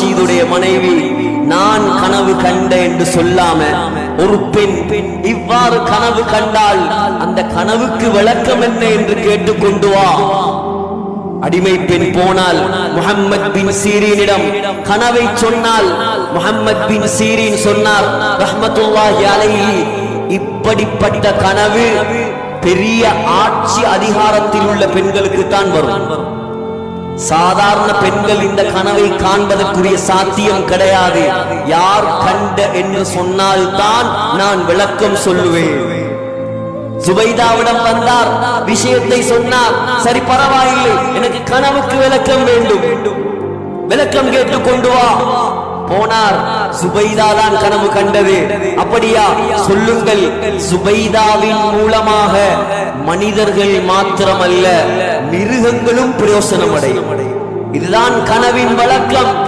ரஷீதுடைய மனைவி நான் கனவு கண்ட என்று சொல்லாம ஒரு பெண் இவ்வாறு கனவு கண்டால் அந்த கனவுக்கு விளக்கம் என்ன என்று கேட்டுக்கொண்டு வா. அடிமை பெண் போனால் முஹம்மத் பின் சீரீனிடம் கனவை சொன்னால் முஹம்மத் பின் சீரீன் சொன்னார் ரஹ்மத்துல்லாஹி அலைஹி இப்படிப்பட்ட கனவு பெரிய ஆட்சி அதிகாரத்தில் உள்ள பெண்களுக்கு தான் வரும். சாதாரண பெண்கள் இந்த கனவை காண்பதற்குரிய சாத்தியம் கிடையாது. யார் கண்ட என்று சொன்னால்தான் நான் விளக்கம் சொல்லுவேன். சுபைதாவிடம் வந்தார். விஷயத்தை சொன்னார். சரி பரவாயில்லை. எனக்கு கனவுக்கு விளக்கம் வேண்டும். விளக்கம் கேட்டு கொண்டு வா. போனார். சுபைதா தான் கனவு கண்டது. அப்படியா? சொல்லுங்கள். சுபைதாவின் மூலமாக மனிதர்கள் மாத்திரமல்ல. மிருகங்களும் பிரயோசனம் அடையும் இதுதான் கனவின் வழக்கம்.